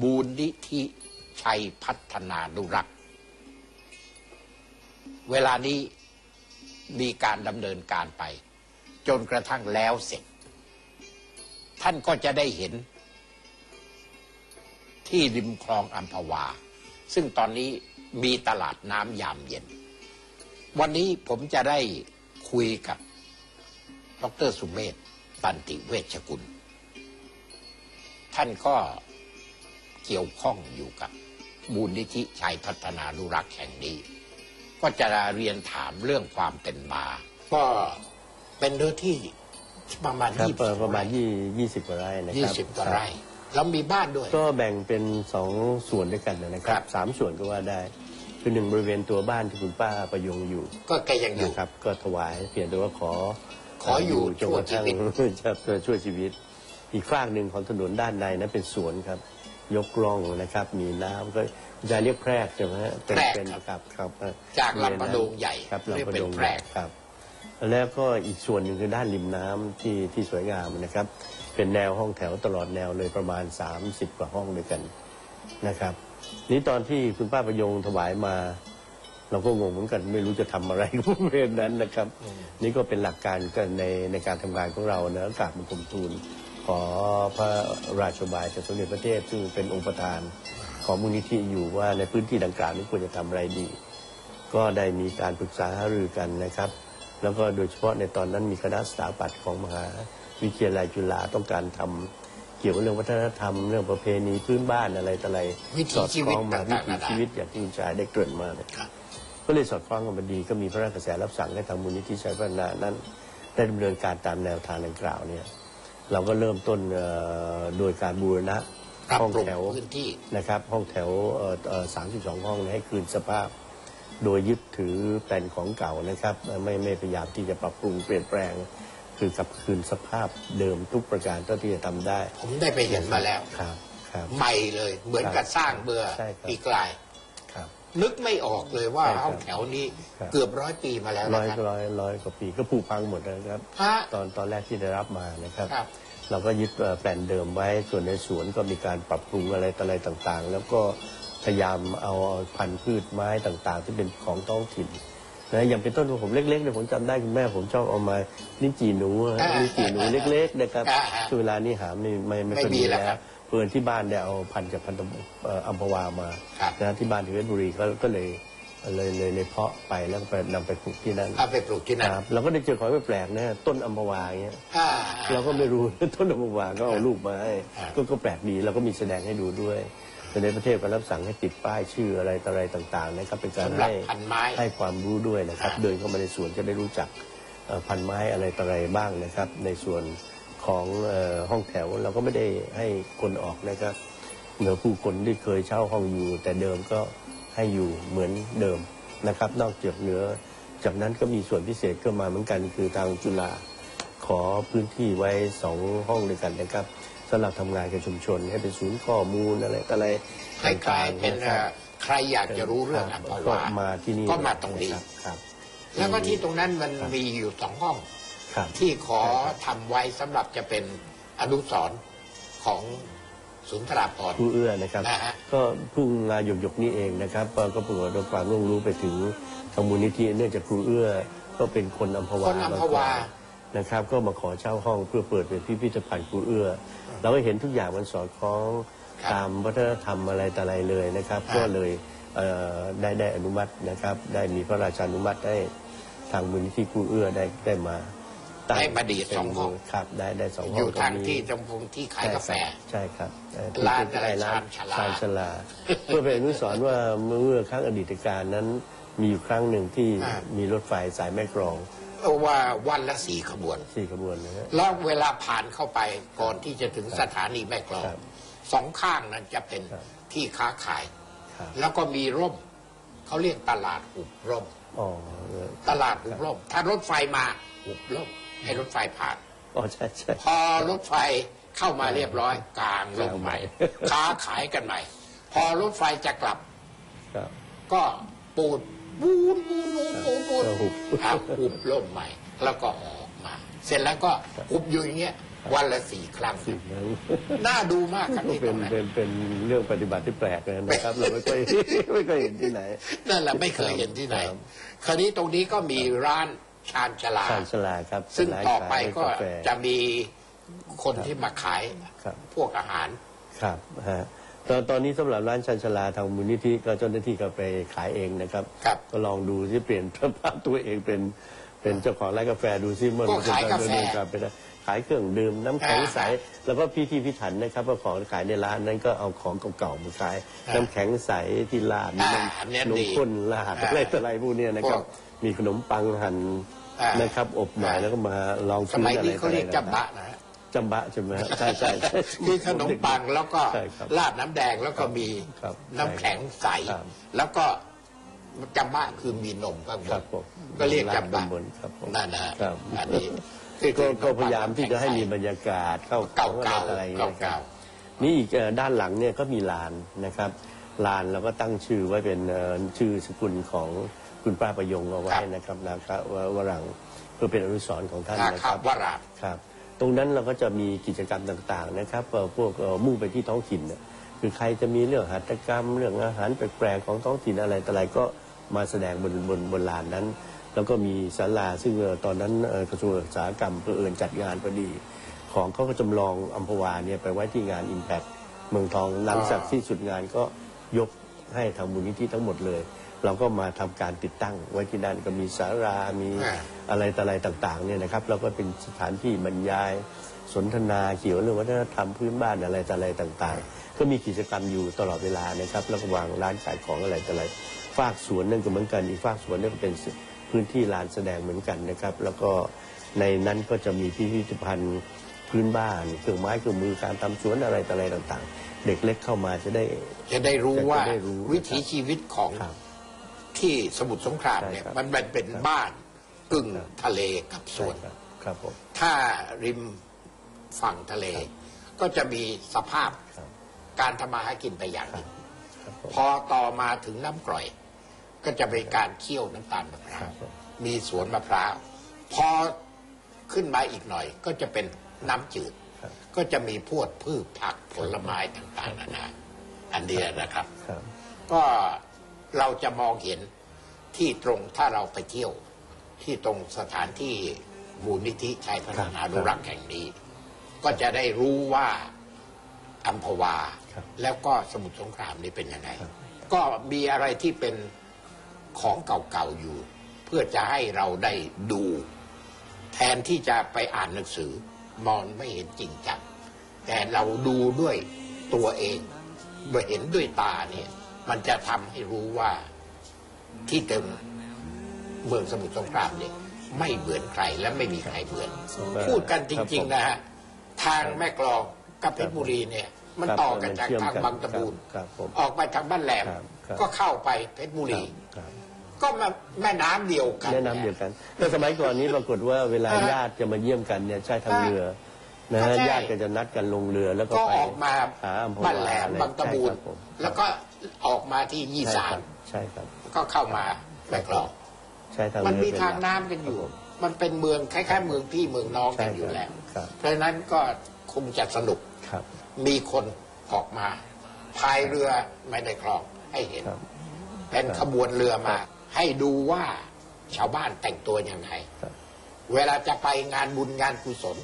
บูรณิธิชัยพัฒนานุรักษ์ เวลานี้มีการดำเนินการไป จนกระทั่งแล้วเสร็จ ท่านก็จะได้เห็น ที่ริมคลองอัมพวา ซึ่งตอนนี้มีตลาดน้ำยามเย็น วันนี้ผมจะได้คุยกับดรสุเมธตันติเวชกุล ท่านก็ เกี่ยวข้องอยู่กับมูลนิธิชัยพัฒนานุรักษ์แห่งนี้ ก็จะเรียนถามเรื่องความเป็นมา ก็เป็นเนื้อที่ประมาณครับยี่เอ่อประมาณยี่ยี่สิบกว่าไร่นะยี่ครับสิบกว่าคบไร่ แล้วมีบ้านด้วย ก็แบ่งเป็นสองส่วนด้วยกันนะคครัรับบ สามส่วนก็ว่าได้ คือหนึ่งบริเวณตัวบ้านที่คุณป้าประยงอยู่ก็แกยังอยู่ นะครับ ก็ถวายเพียงแต่ว่าขอขออยู่จนกระทั่งชั่วชีวิต จะจะช่วยชีวิต อีกฝากหนึ่งของถนนด้านในนั้นเป็นสวนครับ ยกร่องนะครับ มีน้ำก็จะเรียกแพรกใช่ไหมฮะเป็นแพรกเป็นครับครับ ครับจากลำปะโดงใหญ่ครับเรียกลำปะเป็นโดงแพรก ครับ แล้วก็อีกส่วนหนึ่งคือด้านริมน้ำที่ที่สวยงามนะครับ เป็นแนวห้องแถวตลอดแนวเลยประมาณ 30 กว่าห้องด้วยกันนะครับ นี่ตอนที่คุณป้าประยงถวายมา เราก็งงเหมือนกันไม่รู้จะทำอะไรกับบริเวณนั้นนะครับ นี่ก็เป็นหลักการกันในในการทำงานของเรานะกราบบังคมทูล ขอพระราชบายจากสมเด็จพระเทพซึ่งเป็นองค์ประธานของมูลนิธิอยู่ว่าในพื้นที่ดังกล่าวนี้ควรจะทำอะไรดี ก็ได้มีการปรึกษาหารือกันนะครับ แล้วก็โดยเฉพาะในตอนนั้นมีคณะสถาปัตย์ของมหาวิทยาลัยจุฬาต้องการทำเกี่ยวกับเรื่องวัฒนธรรมเรื่องประเพณีพื้นบ้านอะไรต่ออะไรวิถีสอดชีควิตล้องมาวิต่างๆถีนานาชีวิตอย่างที่คุณชายได้เกริ่นมาเนี่ยครับก็เลยสอดคล้องกันมาดีก็มีพระราชกระแสรับสั่งให้ทางมูลนิธิชัยพัฒนานั้นได้ดำเนินการตามแนวทางดังกล่าวเนี่ย เราก็เริ่มต้นเอ่อโดยการบูรณะปรับห้องปรุงแถวพื้นที่นะครับ ห้องแถวเอ่อเอ่อ32ห้องให้คืนสภาพ โดยยึดถือแผนของเก่านะครับเอ่อไม่ไม่พยายามที่จะปรับปรุงเปลี่ยนแปลง คือกลับคืนสภาพเดิมทุกประการเท่าที่จะทำได้ ผมได้ไปเห็นมาแล้วครับครับใหม่เลยเหมือนกับสร้างเมื่อใช่ครับปีกลายครับ นึกไม่ออกเลยว่าใช่ครับห้องแถวนี้ครับ เกือบร้อยปีมาแล้วร้นะอยครับ ร้อยร้อยกว่าปีก็ผุพังหมดนะครับ ฮะ ตอนตอนแรกที่ได้รับมานะครับ ครับ เราก็ยึดเอ่อแปลนเดิมไว้ส่วนในสวนก็มีการปรับปรุงอะไรต่ออะไรต่างๆ แล้วก็พยายามเอาพันธุ์พืชไม้ต่างๆ ที่เป็นของท้องถิ่นนะอย่างเป็นต้นของผมเล็กๆเนี่ยผมจำได้คุณแม่ผมชอบเอามาลิ้นจี่หนูอะอ่าลิ้นจี่หนูเล็กๆนะครับอ่าอ่าคือเวลานี้หาไม่ไม่ไม่ไม่ค่อยมีมีแล้วแล้ครัวบ เพื่อนที่บ้านเนี่ยเอาพันธุ์จากพันธุ์เอ่ออัมพวามาครับนะที่บ้านที่เพชรบุรีก็ก็เลยเลยเลยเลยเพาะไปแล้วก็ไปนำไปปลูกที่นั่นเอาไปปลูกที่นั่นครับเราก็ได้เจอของแปลกๆนะต้นอัมพวาอย่างเงี้ย อ่า เราก็ไม่รู้ ต้นอัมพวาก็เอาลูกมาให้ครับก็ก็แปลกดีเราก็มีแสดงให้ดูด้วยแต่ในประเทศก็รับสั่งให้ติดป้ายชื่ออะไรต่ออะไรต่างๆนะครับเป็นการสำหรับให้ พันไม้ ให้ความรู้ด้วยนะครับครับเดินเข้ามาในสวนจะได้รู้จักเอ่อพันไม้อะไรต่ออะไรบ้างนะครับ ในส่วน ของเอ่อห้องแถวเราก็ไม่ได้ให้คนออกนะครับเหนือผู้คนที่เคยเช่าห้องอยู่ แต่เดิมก็ให้อยู่เหมือนเดิมนะครับ นอกจากเหนือจากนั้นก็มีส่วนพิเศษก็มาเหมือนกันคือทางจุฬาขอพื้นที่ไว้สองห้องด้วยกันนะครับสำหรับทำงานกับชุมชน ให้เป็นศูนย์ข้อมูลอะไรต่ออะไรคล้ายๆเป็นต่างๆะครับเอ่อใครอยากจะรู้เรื่องอัมพก็วามาที่นี่ก็มาตรงนี้ครับครับแล้วก็ที่ตรงนั้นมันมีอยู่สองห้อง ครับที่ขอทำไว้สำหรับจะเป็นอนุสรณ์ของศูนย์ตราพรผู้เอื้อนะครับ นะฮะ ก็เพุ่งงานหยกหยกๆนี่เองนะครับก็ก็เพิ่งได้ความร่วมรู้ไปถึงทางมูลนิธิเนื่องจากครูเอื้อก็เป็นคนอัมพวาคนอัมพวาก่อน นะครับก็มาขอเช่าห้องเพื่อเปิดเป็นพิพิธภัณฑ์ครูเอื้อ เราก็เห็นทุกอย่างมันสอดคล้องตามวัฒนธรรมอะไรต่ออะไรเลยนะครับ ก็เลยเอ่อได้ได้อนุมัตินะครับ ได้มีพระราชานุมัติให้ทางมูลนิธิครูเอื้อได้ได้มา ตั้ได้มาดีดสองห้องครับ ได้ได้สองห้องอยู่ทางตรนี้ที่ตรงที่ขายกาแฟใช่ครับใช่ครับร้านอะไรร้านชานชาลาชานชาลาเพื่อเป็นอนุสรณ์ว่าเมื่อครั้งอดีตการนั้นมีอยู่ครั้งหนึ่งที่อ่ามีรถไฟสายแม่กรองว่าวันละสี่ขบวนสี่ขบวนนะฮะแล้วเวลาผ่านเข้าไปก่อนที่จะถึงสถานีแม่กลองครับสองข้างนั้นจะเป็นครับที่ค้าขายครับแล้วก็มีร่ม เขาเรียกตลาดหุบร่ม อ๋อเออตลาดหุบร่ม ถ้ารถไฟมาหุบร่ม ให้รถไฟผ่าน อ๋อใช่ใช่พอรถไฟเข้ามาเรียบร้อยกลางร่มใหม่ ค้าขายกันใหม่ พอรถไฟจะกลับ ครับก็ปูดปูนปูนปูนปูนปูนก็หุบครับหุบร่มใหม่ แล้วก็ออกมา เสร็จแล้วก็หุบอยู่อย่างเงี้ยวันละสี่ครั้งสิ่งนั้นน่าดูมากครับก็ที่ตเป็รนงนั้นเป็นเป็นเรื่องปฏิบัติที่แปลกนะครับ เราไม่ค่อยไม่ค่อยเห็นที่ไหน นั่นแหละไม่เคยเห็นที่ไหน ครับ คราวนี้ตรงนี้ก็มีร้านชานชาลา ชาญชลาครับซึ่งร้านต่อไปขายก็าแฟ จะมีคนที่มาขายครับ พวกอาหาร ครับฮะตอนตอนนี้สำหรับร้านชันชลาทางมูลนิธิก็เจ้าหน้าที่ก็ไปขายเองนะครับ ครับ ก็ลองดูที่เปลี่ยนสภาพตัวเองเป็น เป็นเจ้าของร้านกาแฟดูซิมันก็ขายกาแฟเดินกลับไปได้ขายเครื่องดื่มน้ำแข็งใสอ่าแล้วก็พิธีพิถันนะครับว่าของขายในร้านนั้นก็เอาของเก่าๆมาขายอ่าน้ำแข็งใสที่ลาดอ่าน้อันเนี้ยำนดีมข้นลาดอ่าอะไรต่ออะไรพวกเนี้ยนะครับ พวกมีขนมปังหั่นอ่าน นะครับ อบหมายอ่าแล้วก็มาลองสซื้อมัยอะไรนี้เขาเรียกต่ออะไรจับบะนะฮะจำบะใช่ไหมฮะใช่ใช่ใช่ คือขนมปังแล้วก็ใช่ครับราดน้ำแดงแล้วก็มีครับน้ำแข็งใส ครับแล้วก็ จำบะคือมีนมข้างบครันบผมก็เรียกจำบะบนครับผม นั่นนะฮะครับ อันนี้คือก็ขนก็ปังพยายามที่จะให้มีบรน้ำรยากาศเข้าเก่าของๆอะไรอย่างเงี้ยคเก่ารับนี่อีกเอ่อด้านหลังเนี่ยก็มีลานนะครับลานเราก็ตั้งชื่อไว้เป็นเอ่อชื่อสกุลของคุณป้าประยงเอาไว้นะครับนาคาววรังเพื่อเป็นอนุสรณ์ของท่านนานะคาครับวราช ครับ ตรงนั้นเราก็จะมีกิจกรรมต่างๆนะครับเอ่อพวกเอ่อมุ่งไปที่ท้องถิ่นเนี่ยคือใครจะมีเรื่องหัตถกรรม เรื่องอาหารแปลกๆของท้องถิ่นอะไรต่ออะไรก็ มาแสดงบนบนบนลานนั้น แล้วก็มีศาลาซึ่งตอนนั้นกระทรวงอุตสาหกรรมเพื่อเอิญจัดงานพอดี ของเขาก็จำลองอัมพวาเนี่ยไปไว้ที่งาน Impact เมืองทองหลังจากที่สุดงานก็ยกให้ทางมูลนิธิทั้งหมดเลย เราก็มาทำการติดตั้ง ไว้ที่นั่นก็มีสารามีอะไรต่ออะไรต่างๆเนี่ยนะครับแล้วก็เป็นสถานที่บรรยาย สนทนาเกี่ยวเรื่องวัฒนธรรมพื้นบ้านอะไรต่ออะไรต่างๆ ก็มีกิจกรรมอยู่ตลอดเวลานะครับแล้วก็วางร้านขายของอะไรต่ออะไรฝากสวนนั่นก็เหมือนกันอีกฝากสวนนั่นก็เป็นพื้นที่ลานแสดงเหมือนกันนะครับ แล้วก็ในนั้นก็จะมีพิพิธภัณฑ์พื้นบ้านเครื่องไม้เครื่องมือการทำสวนอะไรต่ออะไรต่างๆ เด็กเล็กเข้ามาจะได้จะได้รู้จะว่าได้รู้วิถีชีวิตของครับที่สมุทรสงครามเนี่ยใช่ครับมันมันเป็นบ้านกึ่งทะเลกับสใช่วนครับครับผมถ้าริม ฝั่งทะเล ก็จะมีสภาพครับการทำมาหากินไปอย่างหนึ่งครับผมพอต่อมาถึงน้ำกร่อย ก็จะเป็นการเคี่ยวน้ำตาลมะพร้าครัวบผมมีสวนมะพร้าวพอขึ้นมาอีกหน่อย ก็จะเป็นน้ำจืดครับก็จะมีพวกพืชผักผลไม้ต่างๆนานาอันเดียนะครับครับ ก็เราจะมองเห็นที่ตรงถ้าเราไปเที่ยว ที่ตรงสถานที่มูลนิธิชัยพัฒนาครับนุรักษ์แห่งนี้ ก็จะได้รู้ว่าอัมพวาครับแล้วก็สมุทรสงครามนี่เป็นยังไงครับก็มีอะไรที่เป็นของเก่าๆอยู่ เพื่อจะให้เราได้ดู แทนที่จะไปอ่านหนังสือมองไม่เห็นจริงจังแต่เราดูด้วยตัวเองเมื่อเห็นด้วยตาเนี่ย มันจะทำให้รู้ว่าที่เต็มเมืองสมุทรสงครามเนี่ยไม่เหมือนใครและไม่มีใครเหมือน พูดกันจริง ๆ นะฮะ ทางแม่กลองกับเพชรบุรีเนี่ย มันครับต่อกันจากมันเชื่อมทางกันบางตะบูนครับผมออกไปทางบ้านแหลมครับครับก็เข้าไปเพชรบุรีครับก็มาแม่น้ำเดียวกันแนะนำเดียวกัน แต่สมัยก่อนนี้ปรากฏว่าเวลาอ่าญาติจะมาเยี่ยมกันเนี่ยใช้ทางอ่าเรือนะฮะใช่ญาติก็จะนัดกันลงเรือแล้วก็ก็ไปออกมาหาอัมพวาบ้านแหลมอะไรบางตะบูนใช่ครับผมแล้วก็ออกมาที่ยี่ใช่สาคนรับใช่ครับ ก็เข้ามาแม่กลองใช้ทางมันเรือมีเป็ทางหลักน้ำกันอยู่ครับผมมันเป็นเมืองคล้ายๆเมืองพี่เมืองน้องใช่กันอยู่ครับแล้ว ครับเพราะฉะนั้นก็คงจะสนุกครับ มีคนออกมาพายเรือไม่ได้คลองให้เห็น ครับ เป็นขบวนเรือมา ให้ดูว่าชาวบ้านแต่งตัวยังไง ครับ เวลาจะไปงานบุญงานกุศล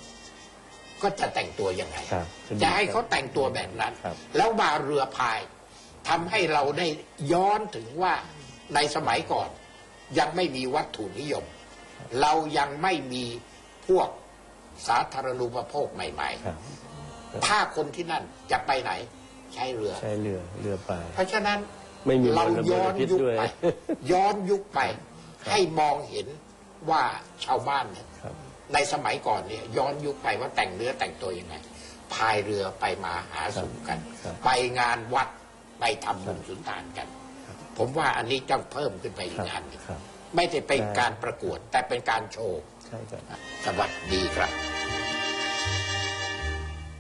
ก็จะแต่งตัวยังไง ครับจะให้เขาแต่งตัวแบบนั้น ครับ แล้วมาเรือพายทำให้เราได้ย้อนถึงว่าในสมัยก่อน ยังไม่มีวัตถุนิยม เรายังไม่มีพวก สาธารณูปโภคใหม่ ครับๆ ถ้าคนที่นั่นจะไปไหน ใช้เรือ ใช้เรือเรือไป เพราะฉะนั้นไม่มีเรามลย้อนพิษยุคด้วย ไป ย้อนยุคไปครับให้มองเห็นว่าชาวบ้านเนี่ย ครับ ในสมัยก่อนเนี่ยย้อนยุคไปว่าแต่งเนื้อแต่งตัวยังไงพายเรือไปมาหาสู่กัน ครับ ไปงานวัดไปทำบุญสุนทานกัน ผมว่าอันนี้ต้องเพิ่มขึ้นไปอีคกรับงานหนึ่งครับ ไม่ได้เป็นใช่การประกวดแต่เป็นการโชว์ ใช่ครับสวัสดีครับ